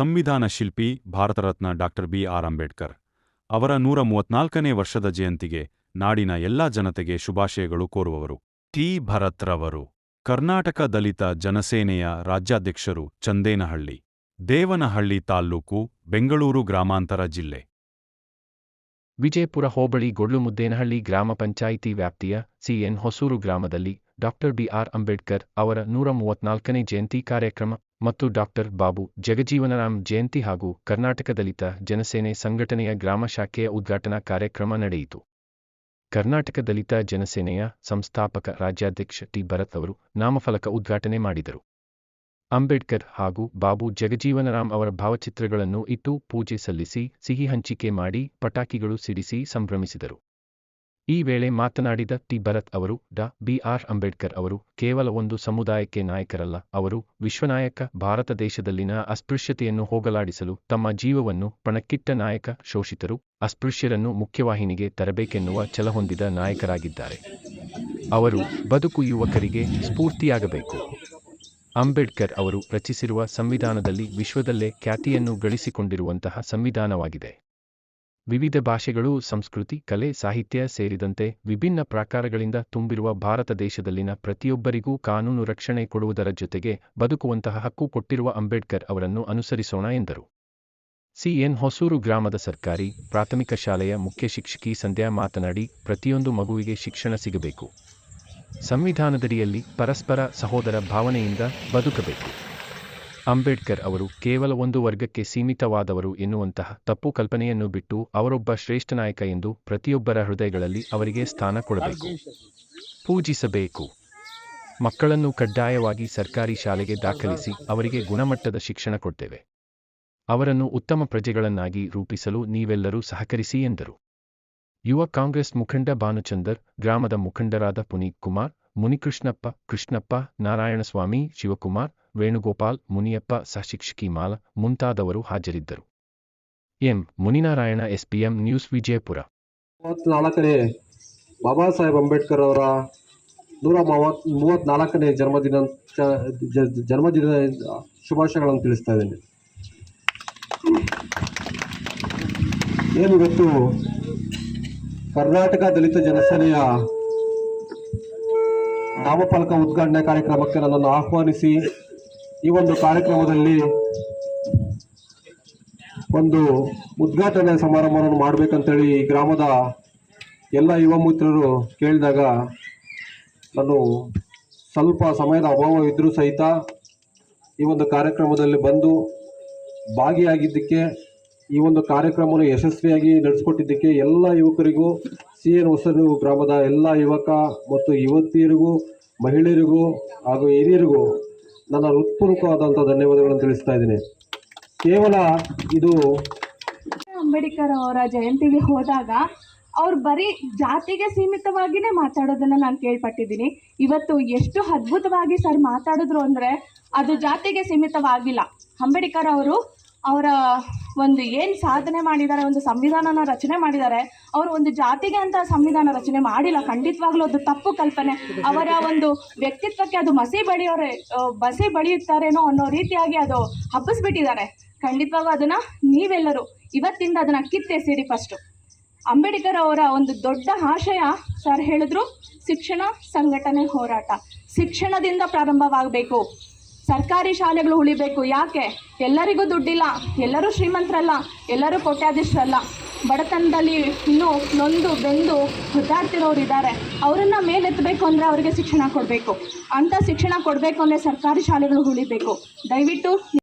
ಸಂವಿಧಾನ ಶಿಲ್ಪಿ, Bharat Ratna doctor B. R. Ambedkar. ಅವರ ನೂರ ಮೂವತ್ನಾಲ್ಕನೇ ವರ್ಷದ ಜಯಂತಿಗೆ ನಾಡಿನ ಎಲ್ಲಾ ಜನತೆಗೆ ಶುಭಾಶಯಗಳು ಕೋರುವವರು. ಟಿ. ಭರತ್ರವರು ಕರ್ನಾಟಕ ದಲಿತ ಜನಸೇನೆಯ ರಾಜ್ಯಾಧ್ಯಕ್ಷರು, ಚಂದೇನಹಳ್ಳಿ, ದೇವನಹಳ್ಳಿ ತಾಲ್ಲೂಕು, ಬೆಂಗಳೂರು ಗ್ರಾಮಾಂತರ ಜಿಲ್ಲೆ. ವಿಜಯಪುರ ಹೋಬಳಿ ಗೊಳ್ಳುಮುದ್ದೇನಹಳ್ಳಿ ಗ್ರಾಮ ಪಂಚಾಯಿತಿ ವ್ಯಾಪ್ತಿಯ ಸಿಎನ್ ಹೊಸೂರು ಗ್ರಾಮದಲ್ಲಿ ಡಾಕ್ಟರ್ ಬಿಆರ್ ಅಂಬೇಡ್ಕರ್ ಅವರ ನೂರ ಮೂವತ್ನಾಲ್ಕನೇ ಜಯಂತಿ ಕಾರ್ಯಕ್ರಮ ಮತ್ತು ಡಾಕ್ಟರ್ ಬಾಬು ಜಗಜೀವನರಾಮ್ ಜಯಂತಿ ಹಾಗೂ ಕರ್ನಾಟಕ ದಲಿತ ಜನಸೇನೆ ಸಂಘಟನೆಯ ಗ್ರಾಮ ಶಾಖೆಯ ಉದ್ಘಾಟನಾ ಕಾರ್ಯಕ್ರಮ ನಡೆಯಿತು. ಕರ್ನಾಟಕ ದಲಿತ ಜನಸೇನೆಯ ಸಂಸ್ಥಾಪಕ ರಾಜ್ಯಾಧ್ಯಕ್ಷ ಟಿ. ಭರತ್ ಅವರು ನಾಮಫಲಕ ಉದ್ಘಾಟನೆ ಮಾಡಿದರು. ಅಂಬೇಡ್ಕರ್ ಹಾಗೂ ಬಾಬು ಜಗಜೀವನರಾಮ್ ಅವರ ಭಾವಚಿತ್ರಗಳನ್ನು ಇಟ್ಟು ಪೂಜೆ ಸಲ್ಲಿಸಿ, ಸಿಹಿ ಹಂಚಿಕೆ ಮಾಡಿ, ಪಟಾಕಿಗಳು ಸಿಡಿಸಿ ಸಂಭ್ರಮಿಸಿದರು. ಈ ವೇಳೆ ಮಾತನಾಡಿದ ಟಿ. ಭರತ್ ಅವರು, ಡಾ. ಬಿಆರ್ ಅಂಬೇಡ್ಕರ್ ಅವರು, ಕೇವಲ ಒಂದು ಸಮುದಾಯಕ್ಕೆ ನಾಯಕರಲ್ಲ, ಅವರು ವಿಶ್ವನಾಯಕ ಭಾರತ ದೇಶದಲ್ಲಿನ ಅಸ್ಪೃಶ್ಯತೆಯನ್ನು ಹೋಗಲಾಡಿಸಲು ತಮ್ಮ ಜೀವವನ್ನು ಪಣಕ್ಕಿಟ್ಟ ನಾಯಕ ಶೋಷಿತರು, ಅಸ್ಪೃಶ್ಯರನ್ನು ಮುಖ್ಯವಾಹಿನಿಗೆ ತರಬೇಕೆನ್ನುವ ಛಲ ಹೊಂದಿದ ನಾಯಕರಾಗಿದ್ದಾರೆ. ಅವರು ಬದುಕು ಯುವಕರಿಗೆ ಸ್ಫೂರ್ತಿಯಾಗಬೇಕು. ಅಂಬೇಡ್ಕರ್ ಅವರು ರಚಿಸಿರುವ ಸಂವಿಧಾನದಲ್ಲಿ ವಿಶ್ವದಲ್ಲೇ ಖ್ಯಾತಿಯನ್ನು ಗಳಿಸಿಕೊಂಡಿರುವಂತಹ ಸಂವಿಧಾನವಾಗಿದೆ. ವಿವಿಧ ಭಾಷೆಗಳು, ಸಂಸ್ಕೃತಿ, ಕಲೆ, ಸಾಹಿತ್ಯ ಸೇರಿದಂತೆ ವಿಭಿನ್ನ ಪ್ರಾಕಾರಗಳಿಂದ ತುಂಬಿರುವ ಭಾರತ ದೇಶದಲ್ಲಿನ ಪ್ರತಿಯೊಬ್ಬರಿಗೂ ಕಾನೂನು ರಕ್ಷಣೆ ಕೊಡುವುದರ ಜೊತೆಗೆ ಬದುಕುವಂತಹ ಹಕ್ಕು ಕೊಟ್ಟಿರುವ ಅಂಬೇಡ್ಕರ್ ಅವರನ್ನು ಅನುಸರಿಸೋಣ ಎಂದರು. ಸಿಎನ್ ಹೊಸೂರು ಗ್ರಾಮದ ಸರ್ಕಾರಿ ಪ್ರಾಥಮಿಕ ಶಾಲೆಯ ಮುಖ್ಯ ಶಿಕ್ಷಕಿ ಸಂಧ್ಯಾ ಮಾತನಾಡಿ, ಪ್ರತಿಯೊಂದು ಮಗುವಿಗೆ ಶಿಕ್ಷಣ ಸಿಗಬೇಕು. ಸಂವಿಧಾನದಡಿಯಲ್ಲಿ ಪರಸ್ಪರ ಸಹೋದರ ಭಾವನೆಯಿಂದ ಬದುಕಬೇಕು. ಅಂಬೇಡ್ಕರ್ ಅವರು ಕೇವಲ ಒಂದು ವರ್ಗಕ್ಕೆ ಸೀಮಿತವಾದವರು ಎನ್ನುವಂತಹ ತಪ್ಪು ಕಲ್ಪನೆಯನ್ನು ಬಿಟ್ಟು ಅವರೊಬ್ಬ ಶ್ರೇಷ್ಠ ನಾಯಕ ಎಂದು ಪ್ರತಿಯೊಬ್ಬರ ಹೃದಯಗಳಲ್ಲಿ ಅವರಿಗೆ ಸ್ಥಾನ ಕೊಡಬೇಕು. ಪೂಜಿಸಬೇಕು. ಮಕ್ಕಳನ್ನು ಕಡ್ಡಾಯವಾಗಿ ಸರ್ಕಾರಿ ಶಾಲೆಗೆ ದಾಖಲಿಸಿ ಅವರಿಗೆ ಗುಣಮಟ್ಟದ ಶಿಕ್ಷಣ ಕೊಡ್ತೇವೆ. ಅವರನ್ನು ಉತ್ತಮ ಪ್ರಜೆಗಳನ್ನಾಗಿ ರೂಪಿಸಲು ನೀವೆಲ್ಲರೂ ಸಹಕರಿಸಿ ಎಂದರು. ಯುವ ಕಾಂಗ್ರೆಸ್ ಮುಖಂಡ ಭಾನುಚಂದರ್, ಗ್ರಾಮದ ಮುಖಂಡರಾದ ಪುನೀತ್ ಕುಮಾರ್, ಮುನಿಕೃಷ್ಣಪ್ಪ, ಕೃಷ್ಣಪ್ಪ, ನಾರಾಯಣಸ್ವಾಮಿ, ಶಿವಕುಮಾರ್ ವೇಣುಗೋಪಾಲ್, ಮುನಿಯಪ್ಪ ಸಹಶಿಕ್ಷಕಿ ಮಾಲ ಮುಂತಾದವರು ಹಾಜರಿದ್ದರು. M. Muninarayana, SPM news Vijayapura. ಮೂವತ್ತ್ನಾಲ್ಕನೇ Baba Saheb Ambedkar ಅವರ ನೂರ ಮೂವತ್ ಮೂವತ್ತ್ನಾಲ್ಕನೇ ಜನ್ಮದಿನ ಜನ್ಮದಿನ ಶುಭಾಶಯಗಳನ್ನು ತಿಳಿಸ್ತಾ ಇದ್ದೇನೆ. ಏನು ಇವತ್ತು ಕರ್ನಾಟಕ ದಲಿತ ಜನಸೇನೆಯ ನಾಮಫಲಕ ಉದ್ಘಾಟನೆ ಕಾರ್ಯಕ್ರಮಕ್ಕೆ ನನ್ನನ್ನು ಆಹ್ವಾನಿಸಿ ಈ ಒಂದು ಕಾರ್ಯಕ್ರಮದಲ್ಲಿ ಒಂದು ಉದ್ಘಾಟನೆ ಸಮಾರಂಭವನ್ನು ಮಾಡಬೇಕಂತೇಳಿ ಈ ಗ್ರಾಮದ ಎಲ್ಲ ಯುವ ಮಿತ್ರರು ಕೇಳಿದಾಗ ನಾನು ಸ್ವಲ್ಪ ಸಮಯದ ಅಭಾವವಿದ್ದರೂ ಸಹಿತ ಈ ಒಂದು ಕಾರ್ಯಕ್ರಮದಲ್ಲಿ ಬಂದು ಭಾಗಿಯಾಗಿದ್ದಕ್ಕೆ, ಈ ಒಂದು ಕಾರ್ಯಕ್ರಮವನ್ನು ಯಶಸ್ವಿಯಾಗಿ ನಡೆಸಿಕೊಟ್ಟಿದ್ದಕ್ಕೆ ಎಲ್ಲ ಯುವಕರಿಗೂ ಸಿ ಎನ್ ಹೊಸರು ಗ್ರಾಮದ ಎಲ್ಲ ಯುವಕ ಮತ್ತು ಯುವತಿಯರಿಗೂ, ಮಹಿಳೆಯರಿಗೂ ಹಾಗೂ ಹಿರಿಯರಿಗೂ ನನ್ನ ಹೃತ್ಪೂರ್ವಕವಾದಂಥ ಧನ್ಯವಾದಗಳನ್ನು ತಿಳಿಸ್ತಾ ಇದ್ದೀನಿ. ಕೇವಲ ಇದು ಅಂಬೇಡ್ಕರ್ ಅವರ ಜಯಂತಿಗೆ ಹೋದಾಗ ಅವ್ರು ಬರೀ ಜಾತಿಗೆ ಸೀಮಿತವಾಗಿನೇ ಮಾತಾಡೋದನ್ನ ನಾನು ಕೇಳ್ಪಟ್ಟಿದ್ದೀನಿ. ಇವತ್ತು ಎಷ್ಟು ಅದ್ಭುತವಾಗಿ ಸರ್ ಮಾತಾಡಿದ್ರು ಅಂದರೆ ಅದು ಜಾತಿಗೆ ಸೀಮಿತವಾಗಿಲ್ಲ. ಅಂಬೇಡ್ಕರ್ ಅವರು ಅವರ ಒಂದು ಏನು ಸಾಧನೆ ಮಾಡಿದ್ದಾರೆ, ಒಂದು ಸಂವಿಧಾನನ ರಚನೆ ಮಾಡಿದ್ದಾರೆ, ಅವರು ಒಂದು ಜಾತಿಗೆ ಅಂತ ಸಂವಿಧಾನ ರಚನೆ ಮಾಡಿಲ್ಲ. ಖಂಡಿತವಾಗ್ಲೂ ಅದು ತಪ್ಪು ಕಲ್ಪನೆ. ಅವರ ಒಂದು ವ್ಯಕ್ತಿತ್ವಕ್ಕೆ ಅದು ಮಸಿ ಬಳಿಯೋರೆ ಮಸಿ ಬಸಿ ಬಳಿಯುತ್ತಾರೇನೋ ಅನ್ನೋ ರೀತಿಯಾಗಿ ಅದು ಹಬ್ಬಿಸ್ಬಿಟ್ಟಿದ್ದಾರೆ. ಖಂಡಿತವಾಗೂ ಅದನ್ನು ನೀವೆಲ್ಲರೂ ಇವತ್ತಿಂದ ಅದನ್ನ ಕಿತ್ತೆಸೀರಿ ಫಸ್ಟು ಅಂಬೇಡ್ಕರ್ ಅವರ ಒಂದು ದೊಡ್ಡ ಆಶಯ ಸರ್ ಹೇಳಿದ್ರು, ಶಿಕ್ಷಣ ಸಂಘಟನೆ ಹೋರಾಟ. ಶಿಕ್ಷಣದಿಂದ ಪ್ರಾರಂಭವಾಗಬೇಕು. ಸರ್ಕಾರಿ ಶಾಲೆಗಳು ಉಳಿಬೇಕು. ಯಾಕೆ? ಎಲ್ಲರಿಗೂ ದುಡ್ಡಿಲ್ಲ. ಎಲ್ಲರೂ ಶ್ರೀಮಂತರಲ್ಲ. ಎಲ್ಲರೂ ಕೋಟ್ಯಾಧೀಶರಲ್ಲ. ಬಡತನದಲ್ಲಿ ಇನ್ನೂ ನೊಂದು ಬೆಂದು ಹುದ್ದಾಡ್ತಿರೋರು ಇದ್ದಾರೆ. ಅವರನ್ನು ಮೇಲೆತ್ತಬೇಕು ಅಂದರೆ ಅವರಿಗೆ ಶಿಕ್ಷಣ ಕೊಡಬೇಕು. ಅಂಥ ಶಿಕ್ಷಣ ಕೊಡಬೇಕು ಅಂದರೆ ಸರ್ಕಾರಿ ಶಾಲೆಗಳು ಉಳಿಬೇಕು. ದಯವಿಟ್ಟು